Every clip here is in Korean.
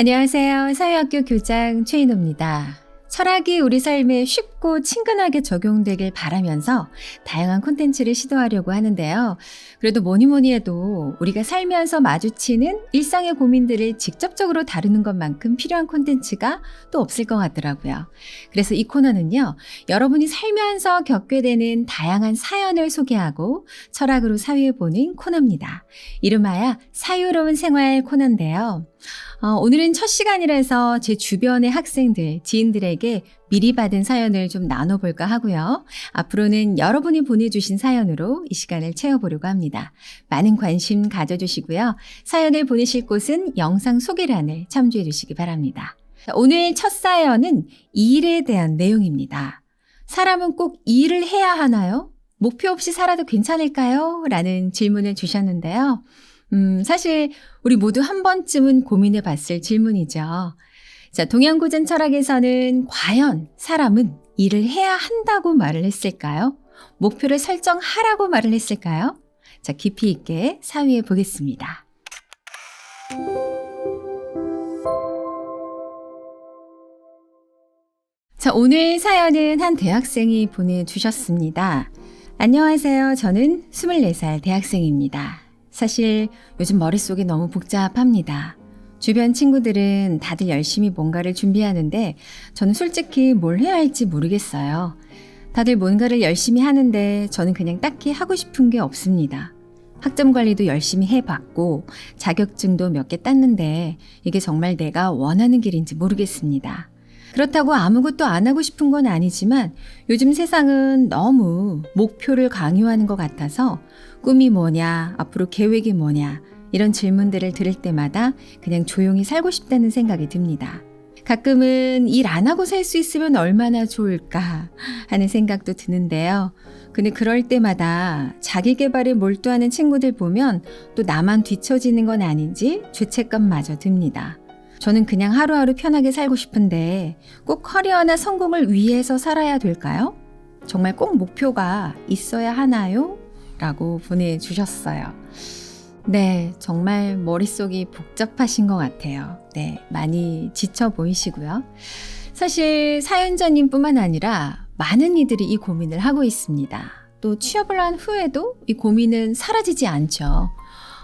안녕하세요. 사회학교 교장 최인호입니다. 철학이 우리 삶에 쉽고 친근하게 적용되길 바라면서 다양한 콘텐츠를 시도하려고 하는데요. 그래도 뭐니 뭐니 해도 우리가 살면서 마주치는 일상의 고민들을 직접적으로 다루는 것만큼 필요한 콘텐츠가 또 없을 것 같더라고요. 그래서 이 코너는요, 여러분이 살면서 겪게 되는 다양한 사연을 소개하고 철학으로 사유해보는 코너입니다. 이름하여 사유로운 생활 코너인데요. 어, 오늘은 첫 시간이라서 제 주변의 학생들, 지인들에게 미리 받은 사연을 좀 나눠볼까 하고요. 앞으로는 여러분이 보내주신 사연으로 이 시간을 채워보려고 합니다. 많은 관심 가져주시고요. 사연을 보내실 곳은 영상 소개란을 참조해 주시기 바랍니다. 오늘 첫 사연은 일에 대한 내용입니다. 사람은 꼭 일을 해야 하나요? 목표 없이 살아도 괜찮을까요? 라는 질문을 주셨는데요. 음, 사실 우리 모두 한 번쯤은 고민해 봤을 질문이죠. 자, 동양고전 철학에서는 과연 사람은 일을 해야 한다고 말을 했을까요? 목표를 설정하라고 말을 했을까요? 자, 깊이 있게 사위해 보겠습니다. 자, 오늘 사연은 한 대학생이 보내주셨습니다. 안녕하세요. 저는 24살 대학생입니다. 사실 요즘 머릿속이 너무 복잡합니다. 주변 친구들은 다들 열심히 뭔가를 준비하는데 저는 솔직히 뭘 해야 할지 모르겠어요. 다들 뭔가를 열심히 하는데 저는 그냥 딱히 하고 싶은 게 없습니다. 학점 관리도 열심히 해봤고 자격증도 몇 개 땄는데 이게 정말 내가 원하는 길인지 모르겠습니다. 그렇다고 아무것도 안 하고 싶은 건 아니지만 요즘 세상은 너무 목표를 강요하는 것 같아서 꿈이 뭐냐, 앞으로 계획이 뭐냐, 이런 질문들을 들을 때마다 그냥 조용히 살고 싶다는 생각이 듭니다. 가끔은 일 안 하고 살 수 있으면 얼마나 좋을까 하는 생각도 드는데요. 근데 그럴 때마다 자기 개발에 몰두하는 친구들 보면 또 나만 뒤처지는 건 아닌지 죄책감마저 듭니다. 저는 그냥 하루하루 편하게 살고 싶은데 꼭 커리어나 성공을 위해서 살아야 될까요? 정말 꼭 목표가 있어야 하나요? 라고 보내주셨어요. 네, 정말 머릿속이 복잡하신 것 같아요. 네, 많이 지쳐 보이시고요. 사실 사연자님 뿐만 아니라 많은 이들이 이 고민을 하고 있습니다. 또 취업을 한 후에도 이 고민은 사라지지 않죠.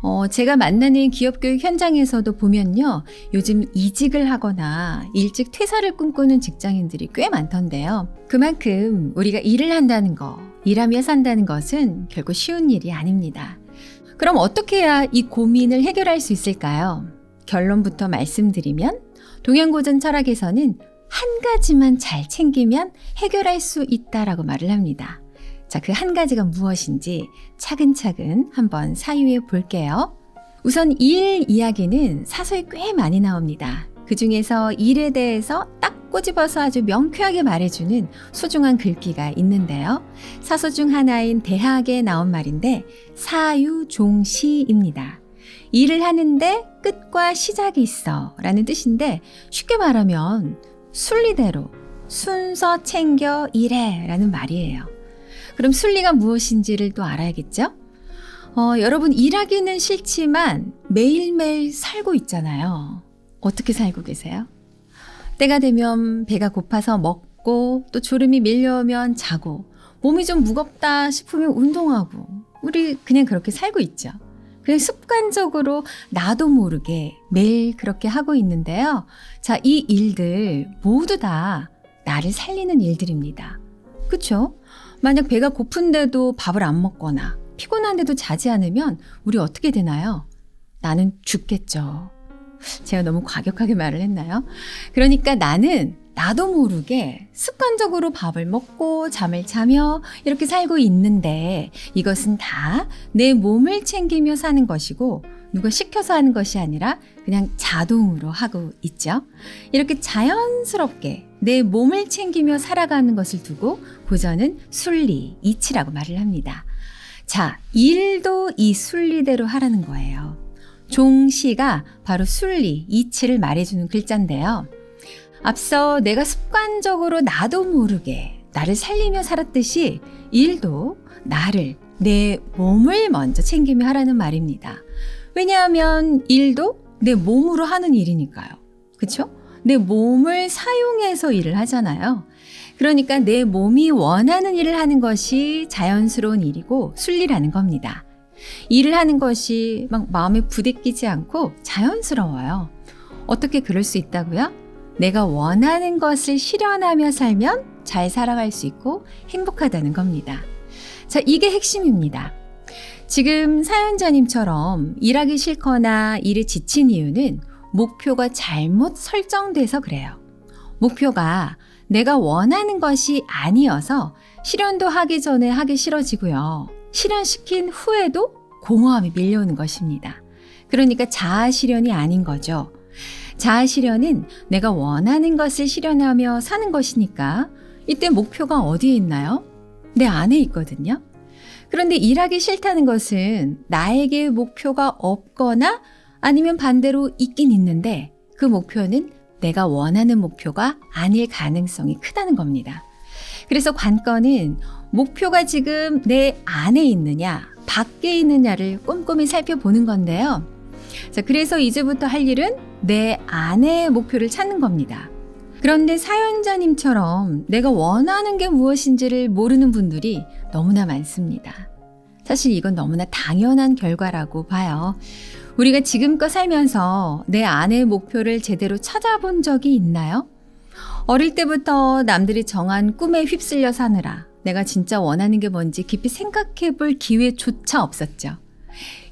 어, 제가 만나는 기업 교육 현장에서도 보면요. 요즘 이직을 하거나 일찍 퇴사를 꿈꾸는 직장인들이 꽤 많던데요. 그만큼 우리가 일을 한다는 거, 일하며 산다는 것은 결코 쉬운 일이 아닙니다. 그럼 어떻게 해야 이 고민을 해결할 수 있을까요? 결론부터 말씀드리면 동양고전 철학에서는 한 가지만 잘 챙기면 해결할 수 있다라고 말을 합니다. 자, 그 한 가지가 무엇인지 차근차근 한번 사유해 볼게요. 우선 일 이야기는 사서에 꽤 많이 나옵니다. 그 중에서 일에 대해서 딱 꼬집어서 아주 명쾌하게 말해주는 소중한 글귀가 있는데요. 사서 중 하나인 대학에 나온 말인데 사유종시입니다. 일을 하는데 끝과 시작이 있어 라는 뜻인데 쉽게 말하면 순리대로 순서 챙겨 일해 라는 말이에요. 그럼 순리가 무엇인지를 또 알아야겠죠? 어, 여러분 일하기는 싫지만 매일매일 살고 있잖아요. 어떻게 살고 계세요? 때가 되면 배가 고파서 먹고 또 졸음이 밀려오면 자고 몸이 좀 무겁다 싶으면 운동하고 우리 그냥 그렇게 살고 있죠. 그냥 습관적으로 나도 모르게 매일 그렇게 하고 있는데요. 자, 이 일들 모두 다 나를 살리는 일들입니다. 그쵸? 만약 배가 고픈데도 밥을 안 먹거나 피곤한데도 자지 않으면 우리 어떻게 되나요? 나는 죽겠죠. 제가 너무 과격하게 말을 했나요? 그러니까 나는 나도 모르게 습관적으로 밥을 먹고 잠을 자며 이렇게 살고 있는데 이것은 다 내 몸을 챙기며 사는 것이고 누가 시켜서 하는 것이 아니라 그냥 자동으로 하고 있죠. 이렇게 자연스럽게 내 몸을 챙기며 살아가는 것을 두고 고전은 순리, 이치라고 말을 합니다. 자, 일도 이 순리대로 하라는 거예요. 종시가 바로 순리, 이치를 말해주는 글자인데요. 앞서 내가 습관적으로 나도 모르게 나를 살리며 살았듯이 일도 나를, 내 몸을 먼저 챙기며 하라는 말입니다. 왜냐하면 일도 내 몸으로 하는 일이니까요. 그쵸? 내 몸을 사용해서 일을 하잖아요. 그러니까 내 몸이 원하는 일을 하는 것이 자연스러운 일이고 순리라는 겁니다. 일을 하는 것이 막 마음에 부대끼지 않고 자연스러워요. 어떻게 그럴 수 있다고요? 내가 원하는 것을 실현하며 살면 잘 살아갈 수 있고 행복하다는 겁니다. 자, 이게 핵심입니다. 지금 사연자님처럼 일하기 싫거나 일에 지친 이유는 목표가 잘못 설정돼서 그래요. 목표가 내가 원하는 것이 아니어서 실현도 하기 전에 하기 싫어지고요. 실현시킨 후에도 공허함이 밀려오는 것입니다. 그러니까 자아 실현이 아닌 거죠. 자아 실현은 내가 원하는 것을 실현하며 사는 것이니까 이때 목표가 어디에 있나요? 내 안에 있거든요. 그런데 일하기 싫다는 것은 나에게 목표가 없거나 아니면 반대로 있긴 있는데 그 목표는 내가 원하는 목표가 아닐 가능성이 크다는 겁니다. 그래서 관건은 목표가 지금 내 안에 있느냐, 밖에 있느냐를 꼼꼼히 살펴보는 건데요. 자, 그래서 이제부터 할 일은 내 안의 목표를 찾는 겁니다. 그런데 사연자님처럼 내가 원하는 게 무엇인지를 모르는 분들이 너무나 많습니다. 사실 이건 너무나 당연한 결과라고 봐요. 우리가 지금껏 살면서 내 안의 목표를 제대로 찾아본 적이 있나요? 어릴 때부터 남들이 정한 꿈에 휩쓸려 사느라 내가 진짜 원하는 게 뭔지 깊이 생각해 볼 기회조차 없었죠.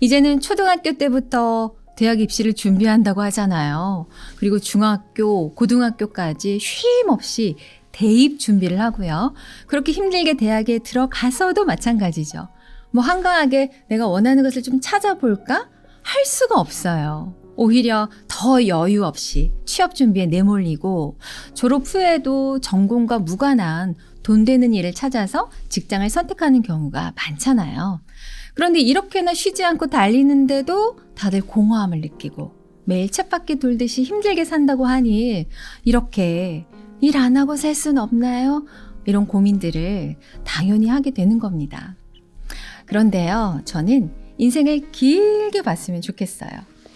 이제는 초등학교 때부터 대학 입시를 준비한다고 하잖아요. 그리고 중학교, 고등학교까지 쉼 없이 대입 준비를 하고요. 그렇게 힘들게 대학에 들어가서도 마찬가지죠. 뭐 한가하게 내가 원하는 것을 좀 찾아볼까? 할 수가 없어요. 오히려 더 여유 없이 취업 준비에 내몰리고 졸업 후에도 전공과 무관한 돈 되는 일을 찾아서 직장을 선택하는 경우가 많잖아요. 그런데 이렇게나 쉬지 않고 달리는데도 다들 공허함을 느끼고 매일 쳇바퀴 돌듯이 힘들게 산다고 하니 이렇게 일 안 하고 살 수는 없나요? 이런 고민들을 당연히 하게 되는 겁니다. 그런데요, 저는 인생을 길게 봤으면 좋겠어요.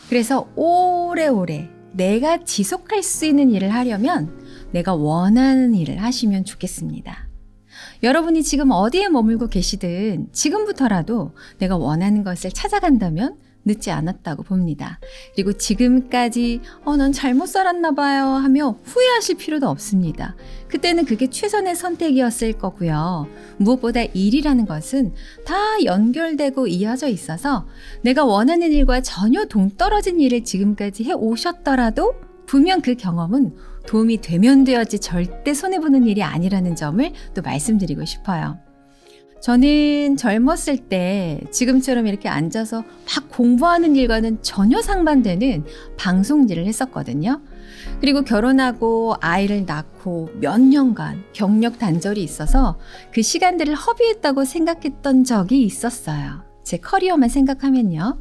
그래서 오래오래 내가 지속할 수 있는 일을 하려면 내가 원하는 일을 하시면 좋겠습니다. 여러분이 지금 어디에 머물고 계시든 지금부터라도 내가 원하는 것을 찾아간다면 늦지 않았다고 봅니다. 그리고 지금까지 어, 난 잘못 살았나 봐요 하며 후회하실 필요도 없습니다. 그때는 그게 최선의 선택이었을 거고요. 무엇보다 일이라는 것은 다 연결되고 이어져 있어서 내가 원하는 일과 전혀 동떨어진 일을 지금까지 해 오셨더라도 분명 그 경험은 도움이 되면 되었지 절대 손해보는 일이 아니라는 점을 또 말씀드리고 싶어요. 저는 젊었을 때 지금처럼 이렇게 앉아서 막 공부하는 일과는 전혀 상반되는 방송 일을 했었거든요. 그리고 결혼하고 아이를 낳고 몇 년간 경력 단절이 있어서 그 시간들을 허비했다고 생각했던 적이 있었어요. 제 커리어만 생각하면요.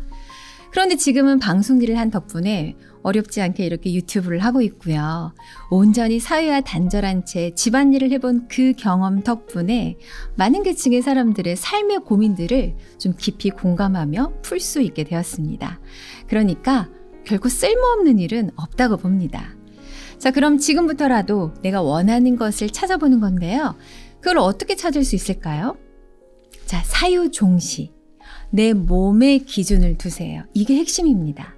그런데 지금은 방송 일을 한 덕분에 어렵지 않게 이렇게 유튜브를 하고 있고요. 온전히 사회와 단절한 채 집안일을 해본 그 경험 덕분에 많은 계층의 사람들의 삶의 고민들을 좀 깊이 공감하며 풀 수 있게 되었습니다. 그러니까 결코 쓸모없는 일은 없다고 봅니다. 자, 그럼 지금부터라도 내가 원하는 것을 찾아보는 건데요. 그걸 어떻게 찾을 수 있을까요? 자, 사유종시. 내 몸의 기준을 두세요. 이게 핵심입니다.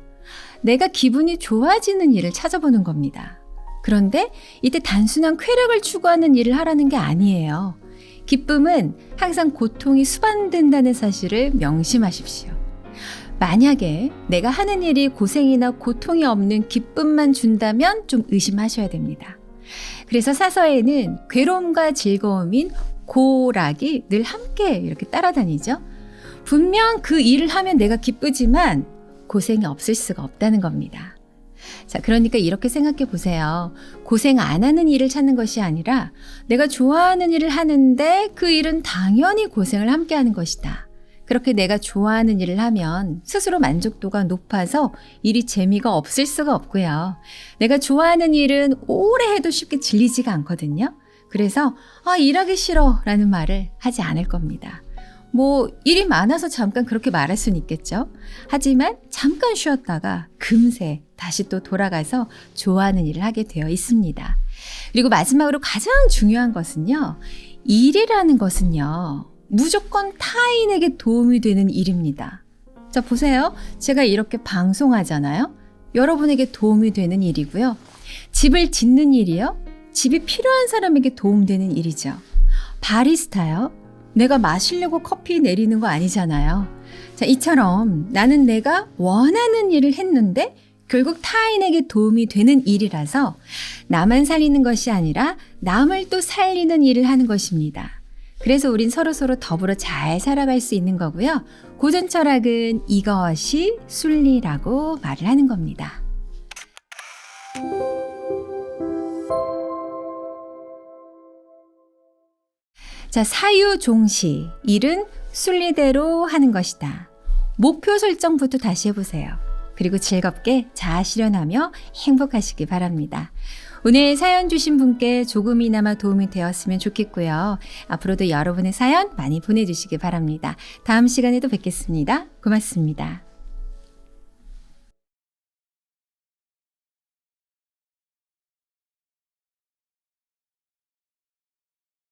내가 기분이 좋아지는 일을 찾아보는 겁니다. 그런데 이때 단순한 쾌락을 추구하는 일을 하라는 게 아니에요. 기쁨은 항상 고통이 수반된다는 사실을 명심하십시오. 만약에 내가 하는 일이 고생이나 고통이 없는 기쁨만 준다면 좀 의심하셔야 됩니다. 그래서 사서에는 괴로움과 즐거움인 고락이 늘 함께 이렇게 따라다니죠. 분명 그 일을 하면 내가 기쁘지만 고생이 없을 수가 없다는 겁니다. 자, 그러니까 이렇게 생각해 보세요. 고생 안 하는 일을 찾는 것이 아니라 내가 좋아하는 일을 하는데 그 일은 당연히 고생을 함께 하는 것이다. 그렇게 내가 좋아하는 일을 하면 스스로 만족도가 높아서 일이 재미가 없을 수가 없고요. 내가 좋아하는 일은 오래 해도 쉽게 질리지가 않거든요. 그래서 아, 일하기 싫어 라는 말을 하지 않을 겁니다. 뭐 일이 많아서 잠깐 그렇게 말할 수는 있겠죠. 하지만 잠깐 쉬었다가 금세 다시 또 돌아가서 좋아하는 일을 하게 되어 있습니다. 그리고 마지막으로 가장 중요한 것은요. 일이라는 것은요. 무조건 타인에게 도움이 되는 일입니다. 자, 보세요. 제가 이렇게 방송하잖아요. 여러분에게 도움이 되는 일이고요. 집을 짓는 일이요. 집이 필요한 사람에게 도움되는 일이죠. 바리스타요. 내가 마시려고 커피 내리는 거 아니잖아요. 자, 이처럼 나는 내가 원하는 일을 했는데 결국 타인에게 도움이 되는 일이라서 나만 살리는 것이 아니라 남을 또 살리는 일을 하는 것입니다. 그래서 우린 서로서로 더불어 잘 살아갈 수 있는 거고요. 고전 철학은 이것이 순리라고 말을 하는 겁니다. 자, 사유종시. 일은 순리대로 하는 것이다. 목표 설정부터 다시 해보세요. 그리고 즐겁게 자아 실현하며 행복하시기 바랍니다. 오늘 사연 주신 분께 조금이나마 도움이 되었으면 좋겠고요. 앞으로도 여러분의 사연 많이 보내주시기 바랍니다. 다음 시간에도 뵙겠습니다. 고맙습니다.